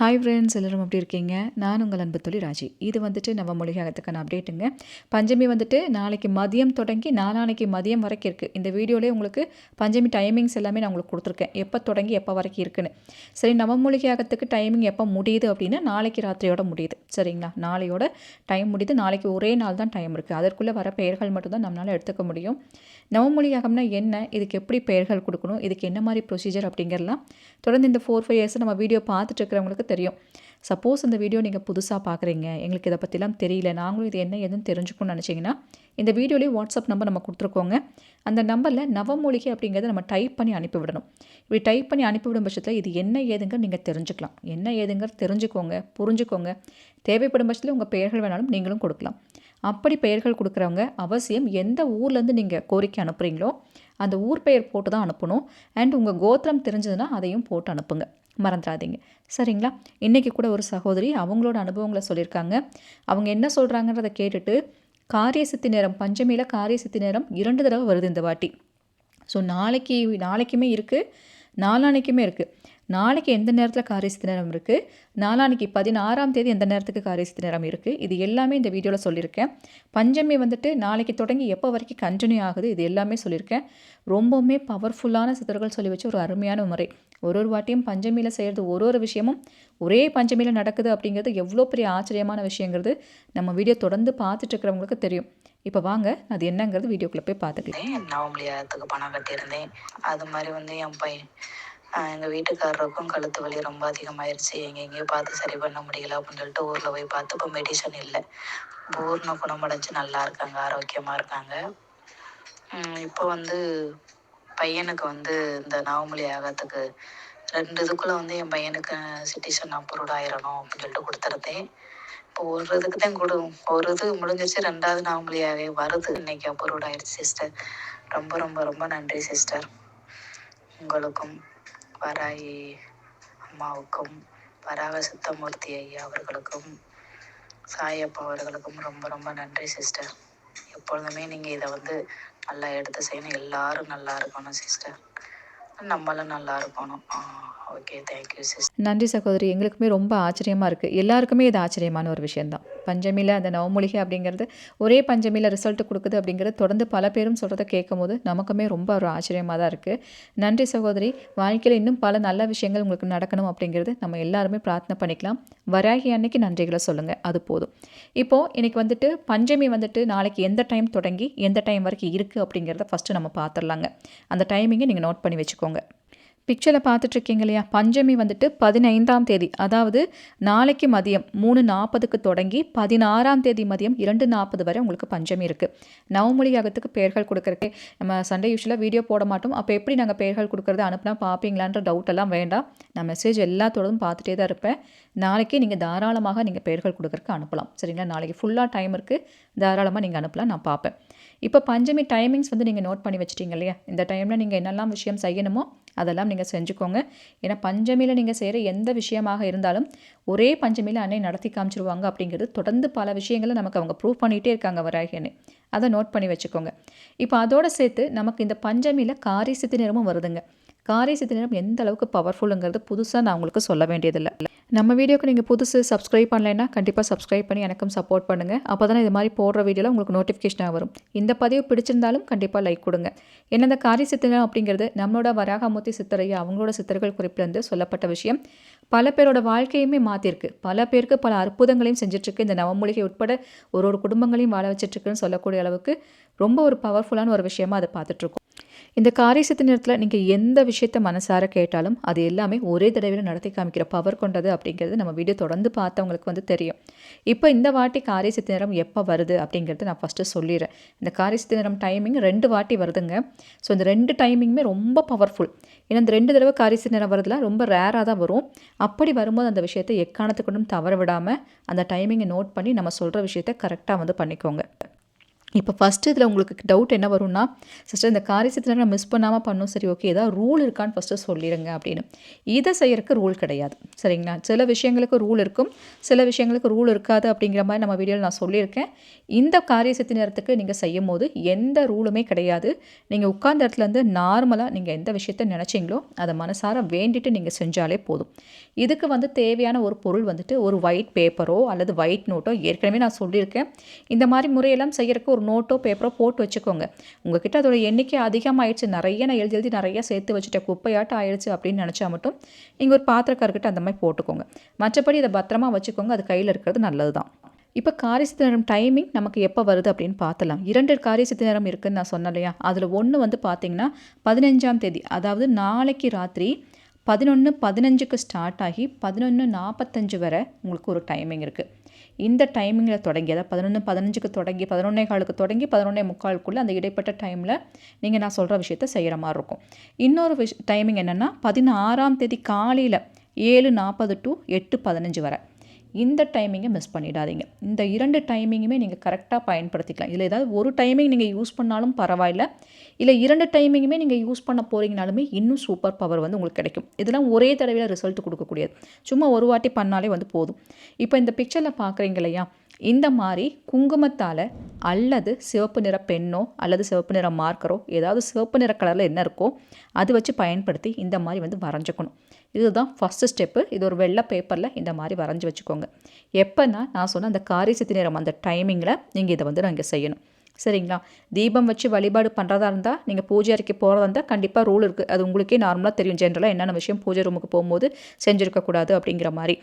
Hi friends எல்லோரும் எப்படி இருக்கீங்க? நான் உங்கள் அன்பு தொழில் ராஜி. இது வந்துட்டு நம்ம மொழிகாகத்துக்கான அப்டேட்டுங்க பஞ்சமி வந்துட்டு நாளைக்கு மதியம் தொடங்கி நாளானைக்கு மதியம் வரைக்கும் இருக்குது இந்த வீடியோலேயே உங்களுக்கு பஞ்சமி டைமிங்ஸ் எல்லாமே நான் உங்களுக்கு கொடுத்துருக்கேன். எப்போ தொடங்கி எப்போ வரைக்கும் இருக்குன்னு. சரி நம்ம மொழிகாகத்துக்கு டைமிங் எப்போ முடியுது அப்படின்னா நாளைக்கு ராத்திரியோட முடியுது. சரிங்களா? நாளையோட டைம் முடியுது. நாளைக்கு ஒரே நாள் தான் டைம் இருக்குது அதற்குள்ளே வர பெயர்கள் மட்டும்தான் நம்மளால் எடுத்துக்க முடியும். நவமொழியாகம்னா என்ன? இதுக்கு எப்படி பெயர்கள் கொடுக்கணும்? இதுக்கு என்ன மாதிரி ப்ரொசீஜர் அப்படிங்கிறலாம் தொடர்ந்து இந்த ஃபோர் ஃபைவ் இயர்ஸ் நம்ம வீடியோ பார்த்துட்டு இருக்கிறவங்களுக்கு தெரியும். சப்போஸ் இந்த வீடியோ நீங்கள் புதுசாக பார்க்குறீங்க எங்களுக்கு இதை பற்றிலாம் தெரியல. நாங்களும் இது என்ன எதுன்னு தெரிஞ்சுக்கணும்னு நினச்சிங்கன்னா இந்த வீடியோலேயே வாட்ஸ்அப் நம்பர் நம்ம கொடுத்துருக்கோங்க. அந்த நம்பரில் நவமூலிகை அப்படிங்கிறத நம்ம டைப் பண்ணி அனுப்பிவிடணும். இப்படி டைப் பண்ணி அனுப்பிவிடும் பட்சத்தில் இது என்ன ஏதுங்க நீங்கள் தெரிஞ்சுக்கலாம். என்ன ஏதுங்க தெரிஞ்சுக்கோங்க புரிஞ்சுக்கோங்க. தேவைப்படும் பட்சத்தில் உங்கள் பெயர்கள் வேணாலும் நீங்களும் கொடுக்கலாம். அப்படி பெயர்கள் கொடுக்குறவங்க அவசியம் எந்த ஊர்லேருந்து நீங்கள் கோரிக்கை அனுப்புகிறீங்களோ அந்த ஊர் பெயர் போட்டு தான் அனுப்பணும். அண்ட் உங்கள் கோத்திரம் தெரிஞ்சதுன்னா அதையும் போட்டு அனுப்புங்க. மறந்துடாதீங்க. சரிங்களா? இன்றைக்கி கூட ஒரு சகோதரி அவங்களோட அனுபவங்களை சொல்லியிருக்காங்க. அவங்க என்ன சொல்கிறாங்கன்றதை கேட்டுட்டு காரிய சித்தி நேரம் பஞ்சமியில் காரிய சித்தி நேரம் இரண்டு தடவை வருது இந்த வாட்டி. ஸோ நாளைக்கு நாளைக்குமே இருக்குது நாளானைக்குமே இருக்குது நாளைக்கு எந்த நேரத்தில் காரிசித்த நேரம் இருக்குது நாளானைக்கு பதினாறாம் தேதி எந்த நேரத்துக்கு காரிசித்த நேரம் இருக்குது இது எல்லாமே இந்த வீடியோவில் சொல்லியிருக்கேன் பஞ்சமி வந்துட்டு நாளைக்கு தொடங்கி எப்போ வரைக்கும் கண்டினியூ ஆகுது? இது எல்லாமே சொல்லியிருக்கேன் ரொம்பவுமே பவர்ஃபுல்லான சித்தர்கள் சொல்லி வச்சு ஒரு அருமையான முறை. ஒரு ஒரு வாட்டியும் பஞ்சமியில் செய்கிறது ஒரு ஒரு விஷயமும் ஒரே பஞ்சமியில் நடக்குது அப்படிங்கிறது எவ்வளோ பெரிய ஆச்சரியமான விஷயங்கிறது நம்ம வீடியோ தொடர்ந்து பார்த்துட்டு இருக்கிறவங்களுக்கு தெரியும். இப்போ வாங்க அது என்னங்கிறது வீடியோக்குள்ளே போய் பார்த்துக்கலாம் நவம்பலியாரத்துக்கு பணம் கட்டியிருந்தேன். அது மாதிரி வந்து என் பையன் எங்கள் வீட்டுக்காரருக்கும் கழுத்து வலி ரொம்ப அதிகமாயிருச்சு. எங்கே பார்த்து சரி பண்ண முடியல அப்படின்னு சொல்லிட்டு ஊரில் போய் பார்த்து இப்போ மெடிசன் இல்லை. பூர்ண குணமடைஞ்சு நல்லா இருக்காங்க ஆரோக்கியமாக இருக்காங்க. இப்போ வந்து பையனுக்கு வந்து இந்த நவமொழி ஆகத்துக்கு ரெண்டு இதுக்குள்ளே வந்து என் பையனுக்கு சிட்டிசன் அப்ரூவ்ட் ஆயிடணும் அப்படின்னு சொல்லிட்டு கொடுத்துருந்தேன் இப்போ ஒரு இதுக்கு தான் கொடு ஒரு இது முடிஞ்சிச்சு ரெண்டாவது நவமொழியாகவே வருது. இன்னைக்கு அப்ரூவ்ட் ஆயிடுச்சு சிஸ்டர் ரொம்ப ரொம்ப ரொம்ப நன்றி சிஸ்டர் உங்களுக்கும் வராயி அம்மாவுக்கும் வராக சித்தமூர்த்தி ஐயா அவர்களுக்கும் சாயப்பா அவர்களுக்கும் ரொம்ப ரொம்ப நன்றி சிஸ்டர் எப்பொழுதுமே நீங்கள் இதை வந்து நல்லா எடுத்து செய்யணும். எல்லாரும் நல்லா இருக்கணும் சிஸ்டர் நம்மளும் நல்லா இருக்கணும். ஓகே தேங்க்யூ சிஸ் நன்றி சகோதரி. எங்களுக்குமே ரொம்ப ஆச்சரியமாக இருக்குது எல்லாருக்குமே இது ஆச்சரியமான ஒரு விஷயந்தான் பஞ்சமியில் அந்த நவமூலிகை அப்படிங்கிறது ஒரே பஞ்சமியில் ரிசல்ட் கொடுக்குது அப்படிங்கிறது தொடர்ந்து பல பேரும் சொல்கிறத கேட்கும் போது நமக்குமே ரொம்ப ஒரு ஆச்சரியமாக தான் இருக்குது நன்றி சகோதரி. வாழ்க்கையில் இன்னும் பல நல்ல விஷயங்கள் உங்களுக்கு நடக்கணும் அப்படிங்கிறது நம்ம எல்லாருமே பிரார்த்தனை பண்ணிக்கலாம். வராகி அன்னைக்கு நன்றிகளை சொல்லுங்கள் அது போதும். இப்போது இன்றைக்கி வந்துட்டு பஞ்சமி வந்துட்டு நாளைக்கு எந்த டைம் தொடங்கி எந்த டைம் வரைக்கும் இருக்குது அப்படிங்கிறத ஃபஸ்ட்டு நம்ம பார்த்துடலாங்க. அந்த டைமிங்கை நீங்கள் நோட் பண்ணி வச்சுக்கோங்க. பிக்சரில் பார்த்துட்ருக்கீங்க இல்லையா பஞ்சமி வந்துட்டு பதினைந்தாம் தேதி அதாவது நாளைக்கு மதியம் மூணு நாற்பதுக்கு தொடங்கி பதினாறாம் தேதி மதியம் இரண்டு நாற்பது வரை உங்களுக்கு பஞ்சமி இருக்குது நவமொழி யாகத்துக்கு பெயர்கள் கொடுக்குறக்கு நம்ம சண்டே யூஸ்வலாக வீடியோ போட மாட்டோம். அப்போ எப்படி நாங்கள் பெயர்கள் கொடுக்குறது அனுப்புனா பார்ப்பீங்களான்ற டவுட் எல்லாம் வேண்டாம். நான் மெசேஜ் எல்லாத்தோடும் பார்த்துட்டே தான் இருப்பேன். நாளைக்கு நீங்கள் தாராளமாக நீங்கள் பெயர்கள் கொடுக்குறக்கு அனுப்பலாம். சரிங்களா? நாளைக்கு ஃபுல்லாக டைம் இருக்குது தாராளமாக நீங்கள் அனுப்பலாம் நான் பார்ப்பேன். இப்போ பஞ்சமி டைமிங்ஸ் வந்து நீங்கள் நோட் பண்ணி வச்சிட்டீங்க இல்லையா? இந்த டைமில் நீங்கள் என்னெல்லாம் விஷயம் செய்யணுமோ அதெல்லாம் நீங்கள் செஞ்சுக்கோங்க. ஏன்னா பஞ்சமியில் நீங்கள் செய்கிற எந்த விஷயமாக இருந்தாலும் ஒரே பஞ்சமியில் அன்னை நடத்தி காமிச்சிருவாங்க அப்படிங்கிறது தொடர்ந்து பல விஷயங்களை நமக்கு அவங்க ப்ரூவ் பண்ணிகிட்டே இருக்காங்க வராகின்னு அதை நோட் பண்ணி வச்சுக்கோங்க. இப்போ அதோடு சேர்த்து நமக்கு இந்த பஞ்சமியில் காரி சித்தி நிறமும் வருதுங்க. காரி சித்தி நிறம் எந்த அளவுக்கு பவர்ஃபுல்லுங்கிறது புதுசாக நான் உங்களுக்கு சொல்ல வேண்டியதில்லை. நம்ம வீடியோக்கு நீங்கள் புதுசு சப்ஸ்கிரைப் பண்ணலைன்னா கண்டிப்பாக சப்ஸ்கிரைப் பண்ணி எனக்கும் சப்போர்ட் பண்ணுங்கள் அப்போ தானே இது மாதிரி போடுற வீடியோவில் உங்களுக்கு நோட்டிஃபிகேஷனாக வரும். இந்த பதிவு பிடிச்சிருந்தாலும் கண்டிப்பாக லைக் கொடுங்க. என்ன இந்த காரி சித்திரம் அப்படிங்கிறது நம்மளோட வராகமூர்த்தி சித்தரையா அவங்களோட சித்தர்கள் குறிப்பிலிருந்து சொல்லப்பட்ட விஷயம். பல பேரோட வாழ்க்கையுமே மாற்றிருக்கு பல பேருக்கு பல அற்புதங்களையும் செஞ்சிட்ருக்கு. இந்த நவமூலிகை உட்பட ஒரு ஒரு குடும்பங்களையும் வாழ வச்சிட்ருக்குன்னு சொல்லக்கூடிய அளவுக்கு ரொம்ப ஒரு பவர்ஃபுல்லான ஒரு விஷயமா அதை பார்த்துட்ருக்கோம். இந்த காரியசத்து நேரத்தில் நீங்கள் எந்த விஷயத்த மனசார கேட்டாலும் அது எல்லாமே ஒரே தடவையில் நடத்தி காமிக்கிற பவர் கொண்டது அப்படிங்கிறது நம்ம வீடியோ தொடர்ந்து பார்த்தவங்களுக்கு வந்து தெரியும். இப்போ இந்த வாட்டி காரியசத்து நேரம் எப்போ வருது அப்படிங்கிறது நான் ஃபஸ்ட்டு சொல்லிடுறேன். இந்த காரியசத்து நேரம் டைமிங் ரெண்டு வாட்டி வருதுங்க. ஸோ இந்த ரெண்டு டைமிங்குமே ரொம்ப பவர்ஃபுல் ஏன்னா இந்த ரெண்டு தடவை காரியசத்து நேரம் வருதுலாம் ரொம்ப ரேராக தான் வரும். அப்படி வரும்போது அந்த விஷயத்தை எக்காரணத்துக்கு தவற விடாமல் அந்த டைமிங்கை நோட் பண்ணி நம்ம சொல்கிற விஷயத்த கரெக்டாக வந்து பண்ணிக்கோங்க. இப்போ ஃபஸ்ட்டு இதில் உங்களுக்கு டவுட் என்ன வரும்னா சிஸ்டர் இந்த காரியசத்தில் நான் மிஸ் பண்ணாமல் பண்ணும். சரி ஓகே ஏதாவது ரூல் இருக்கான்னு ஃபஸ்ட்டு சொல்லிடுங்க அப்படின்னு. இதை செய்யறதுக்கு ரூல் கிடையாது. சரிங்களா? சில விஷயங்களுக்கு ரூல் இருக்கும். சில விஷயங்களுக்கு ரூல் இருக்காது அப்படிங்கிற மாதிரி நம்ம வீடியோவில் நான் சொல்லியிருக்கேன். இந்த காரியசத்து நேரத்துக்கு நீங்கள் செய்யும் போது எந்த ரூலுமே கிடையாது. நீங்கள் உட்கார்ந்த இடத்துலேருந்து நார்மலாக நீங்கள் எந்த விஷயத்த நினச்சிங்களோ அதை மனசார வேண்டிட்டு நீங்கள் செஞ்சாலே போதும். இதுக்கு வந்து தேவையான ஒரு பொருள் வந்துட்டு ஒரு ஒயிட் பேப்பரோ அல்லது ஒயிட் நோட்டோ ஏற்கனவே நான் சொல்லியிருக்கேன். இந்த மாதிரி முறையெல்லாம் செய்கிறக்கு ஒரு நோட்டோ பேப்பரோ போட்டு வச்சுக்கோங்க. உங்ககிட்ட அதோட எண்ணிக்கை அதிகமாகிடுச்சு நிறைய நான் எழுதி எழுதி நிறைய சேர்த்து வச்சுட்டேன். குப்பையாட்டம் ஆயிடுச்சு அப்படின்னு நினச்சா மட்டும் நீங்கள் ஒரு பாத்திரக்காரர்கிட்ட அந்த மாதிரி போட்டுக்கோங்க. மற்றபடி இதை பத்திரமா வச்சுக்கோங்க. அது கையில் இருக்கிறது நல்லது தான் இப்போ காரியசித்த நேரம் டைமிங் நமக்கு எப்போ வருது அப்படின்னு பார்த்தலாம் இரண்டு காரியசித்த நேரம் இருக்குதுன்னு நான் சொன்னேன் இல்லையா? அதில் ஒன்று வந்து பார்த்தீங்கன்னா பதினஞ்சாம் தேதி அதாவது நாளைக்கு ராத்திரி பதினொன்று பதினஞ்சுக்கு ஸ்டார்ட் ஆகி பதினொன்று நாற்பத்தஞ்சு வரை உங்களுக்கு ஒரு டைமிங் இருக்குது இந்த டைமிங்கில் தொடங்கி அதாவது பதினொன்று பதினஞ்சுக்கு தொடங்கி பதினொன்னே காலுக்கு தொடங்கி பதினொன்னே முக்காலுக்குள்ளே அந்த இடைப்பட்ட டைமில் நீங்கள் நான் சொல்கிற விஷயத்த செய்கிற மாதிரி இருக்கும். இன்னொரு விஷ் டைமிங் என்னென்னா பதினாறாம் தேதி காலையில் ஏழு நாற்பது டு எட்டு பதினஞ்சு வரை. இந்த டைமிங்கை மிஸ் பண்ணிடாதீங்க. இந்த இரண்டு டைமிங்குமே நீங்கள் கரெக்டாக பயன்படுத்திக்கலாம். இல்லை ஏதாவது ஒரு டைமிங் நீங்கள் யூஸ் பண்ணாலும் பரவாயில்ல. இல்லை இரண்டு டைமிங்குமே நீங்கள் யூஸ் பண்ண போகிறீங்கனாலுமே இன்னும் சூப்பர் பவர் வந்து உங்களுக்கு கிடைக்கும். இதெல்லாம் ஒரே தடவையில் ரிசல்ட் கொடுக்கக்கூடியது. சும்மா ஒரு வாட்டி பண்ணாலே வந்து போதும். இப்போ இந்த பிக்சரில் பார்க்குறீங்க இல்லையா? இந்த மாதிரி குங்குமத்தால் அல்லது சிவப்பு நிற பெண்ணோ அல்லது சிவப்பு நிற மார்க்கரோ ஏதாவது சிவப்பு நிற கலரில் என்ன இருக்கோ அது வச்சு பயன்படுத்தி இந்த மாதிரி வந்து வரைஞ்சிக்கணும். இதுதான் ஃபஸ்ட்டு ஸ்டெப்பு இது ஒரு வெள்ளை பேப்பரில் இந்த மாதிரி வரைஞ்சி வச்சுக்கோங்க. எப்போன்னா நான் சொன்ன அந்த காரியசித்தி நேரம் அந்த டைமிங்கில் நீங்கள் இதை வந்து நாங்கள் செய்யணும். சரிங்களா? தீபம் வச்சு வழிபாடு பண்ணுறதா இருந்தால் நீங்கள் பூஜை அறைக்கு போகிறதா இருந்தால் கண்டிப்பாக ரூல் இருக்குது அது உங்களுக்கே நார்மலாக தெரியும். ஜென்ரலாக என்னென்ன விஷயம் பூஜை ரூமுக்கு போகும்போது செஞ்சுருக்கக்கூடாது அப்படிங்கிற மாதிரி.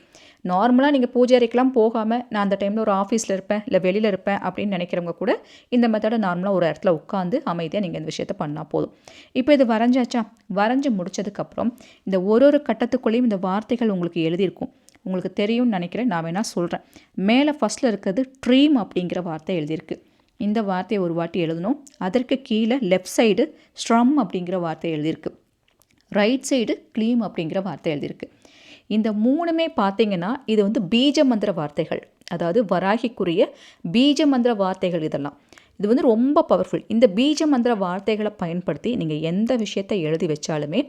நார்மலாக நீங்கள் பூஜை அறைக்கெலாம் போகாமல் நான் அந்த டைமில் ஒரு ஆஃபீஸில் இருப்பேன் இல்லை வெளியில் இருப்பேன் அப்படின்னு நினைக்கிறவங்க கூட இந்த மெத்தடை நார்மலாக ஒரு இடத்துல உட்காந்து அமைதியாக நீங்கள் இந்த விஷயத்த பண்ணால் போதும். இப்போ இது வரைஞ்சாச்சா? வரைஞ்சி முடிச்சதுக்கப்புறம் இந்த ஒரு ஒரு கட்டத்துக்குள்ளேயும் இந்த வார்த்தைகள் உங்களுக்கு எழுதியிருக்கும். உங்களுக்கு தெரியும்னு நினைக்கிறேன். நான் வேணால் சொல்கிறேன் மேலே ஃபஸ்ட்டில் இருக்கிறது ட்ரீம் அப்படிங்கிற வார்த்தை எழுதியிருக்கு. இந்த வார்த்தையை ஒரு வாட்டி எழுதணும். அதற்கு கீழே லெஃப்ட் சைடு ஸ்ட்ரம் அப்படிங்கிற வார்த்தை எழுதியிருக்கு. ரைட் சைடு க்ளீம் அப்படிங்கிற வார்த்தை எழுதியிருக்கு. இந்த மூணுமே பார்த்தீங்கன்னா இது வந்து பீஜ மந்திர வார்த்தைகள். அதாவது வராகிக்குரிய பீஜ மந்திர வார்த்தைகள் இதெல்லாம். இது வந்து ரொம்ப பவர்ஃபுல் இந்த பீஜ மந்திர வார்த்தைகளை பயன்படுத்தி நீங்கள் எந்த விஷயத்தை எழுதி வச்சாலுமே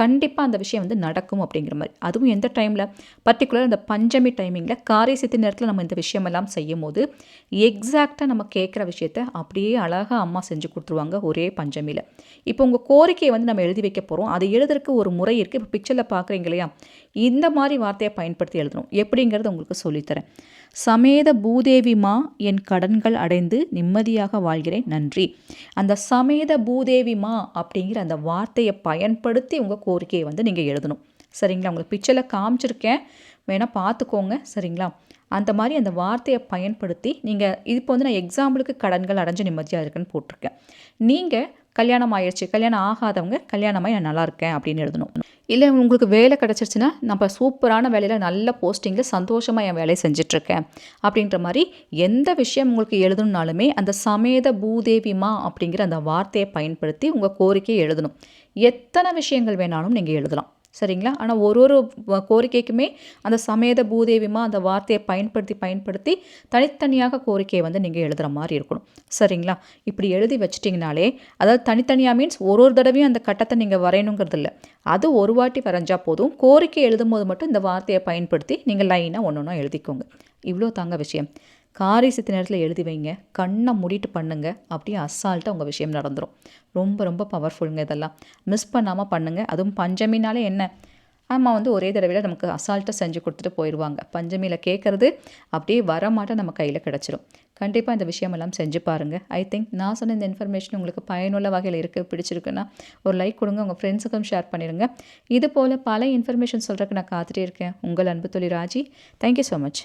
கண்டிப்பாக அந்த விஷயம் வந்து நடக்கும் அப்படிங்கிற மாதிரி. அதுவும் எந்த டைமில் பர்டிகுலர் அந்த பஞ்சமி டைமிங்கில் காரை சித்தி நேரத்தில் நம்ம இந்த விஷயமெல்லாம் செய்யும் போது எக்ஸாக்டாக நம்ம கேட்குற விஷயத்த அப்படியே அழகாக அம்மா செஞ்சு கொடுத்துருவாங்க ஒரே பஞ்சமியில் இப்போ உங்கள் கோரிக்கையை வந்து நம்ம எழுதி வைக்க போகிறோம் அது எழுதுறதுக்கு ஒரு முறை இருக்குது இப்போ பிக்சரில் பார்க்குறீங்க இல்லையா? இந்த மாதிரி வார்த்தையை பயன்படுத்தி எழுதணும். எப்படிங்கிறத உங்களுக்கு சொல்லித்தரேன். சமேத பூதேவிமா என் கடன்கள் அடைந்து நிம்மதியாக வாழ்கிறேன். நன்றி. அந்த சமேத பூதேவிமா அப்படிங்கிற அந்த வார்த்தையை பயன்படுத்தி உங்கள் கோரிக்கையை வந்து நீங்கள் எழுதணும். சரிங்களா? உங்களுக்கு பிக்சரில் காமிச்சிருக்கேன். வேணால் பார்த்துக்கோங்க. சரிங்களா? அந்த மாதிரி அந்த வார்த்தையை பயன்படுத்தி நீங்கள் இப்போ வந்து நான் எக்ஸாம்பிளுக்கு கடன்கள் அடைஞ்சு நிம்மதியாக இருக்குன்னு போட்டிருக்கேன். நீங்கள் கல்யாணம் ஆயிடுச்சு கல்யாணம் ஆகாதவங்க கல்யாணமாகி நான் நல்லா இருக்கேன் அப்படின்னு எழுதணும். இல்லை உங்களுக்கு வேலை கிடச்சிருச்சுன்னா நம்ம சூப்பரான வேலையில் நல்ல போஸ்டிங்கில் சந்தோஷமாக என் வேலையை செஞ்சிட்ருக்கேன் அப்படின்ற மாதிரி எந்த விஷயம் உங்களுக்கு எழுதணுனாலுமே அந்த சமேத பூதேவிமா அப்படிங்கிற அந்த வார்த்தையை பயன்படுத்தி உங்கள் கோரிக்கையை எழுதணும். எத்தனை விஷயங்கள் வேணாலும் நீங்கள் எழுதலாம். சரிங்களா? ஆனால் ஒரு ஒரு கோரிக்கைக்குமே அந்த சமேத பூதேவிமா அந்த வார்த்தையை பயன்படுத்தி பயன்படுத்தி தனித்தனியாக கோரிக்கையை வந்து நீங்கள் எழுதுகிற மாதிரி இருக்கணும். சரிங்களா? இப்படி எழுதி வச்சிட்டிங்கனாலே அதாவது தனித்தனியாக மீன்ஸ் ஒரு ஒரு தடவையும் அந்த கட்டத்தை நீங்கள் வரையணுங்கிறது இல்லை. அது ஒரு வாட்டி வரைஞ்சால் போதும். கோரிக்கை எழுதும் போது மட்டும் இந்த வார்த்தையை பயன்படுத்தி நீங்கள் லைனாக ஒன்று ஒன்றா எழுதிக்கோங்க. இவ்வளோ தாங்க விஷயம். காரி சித்த நேரத்தில் எழுதி வைங்க. கண்ணை மூடிட்டு பண்ணுங்க. அப்படியே அசால்ட்டாக உங்கள் விஷயம் நடந்துடும் ரொம்ப ரொம்ப பவர்ஃபுல்லுங்க இதெல்லாம். மிஸ் பண்ணாமல் பண்ணுங்கள் அதுவும் பஞ்சமினாலே என்ன? அம்மா வந்து ஒரே தடவையில் நமக்கு அசால்ட்டாக செஞ்சு கொடுத்துட்டு போயிடுவாங்க பஞ்சமியில் கேட்குறது அப்படியே வரமாட்ட நம்ம கையில் கிடச்சிரும். கண்டிப்பாக இந்த விஷயமெல்லாம் செஞ்சு பாருங்கள் ஐ திங்க் நான் சொன்ன இந்த இன்ஃபர்மேஷன் உங்களுக்கு பயனுள்ள வகையில் இருக்குது பிடிச்சிருக்குன்னா ஒரு லைக் கொடுங்க. உங்கள் ஃப்ரெண்ட்ஸுக்கும் ஷேர் பண்ணிடுங்க. இது போல் பல இன்ஃபர்மேஷன் சொல்கிறதுக்கு நான் காத்துட்டே இருக்கேன். உங்கள் அன்பு தொழில் ராஜி. Thank you so much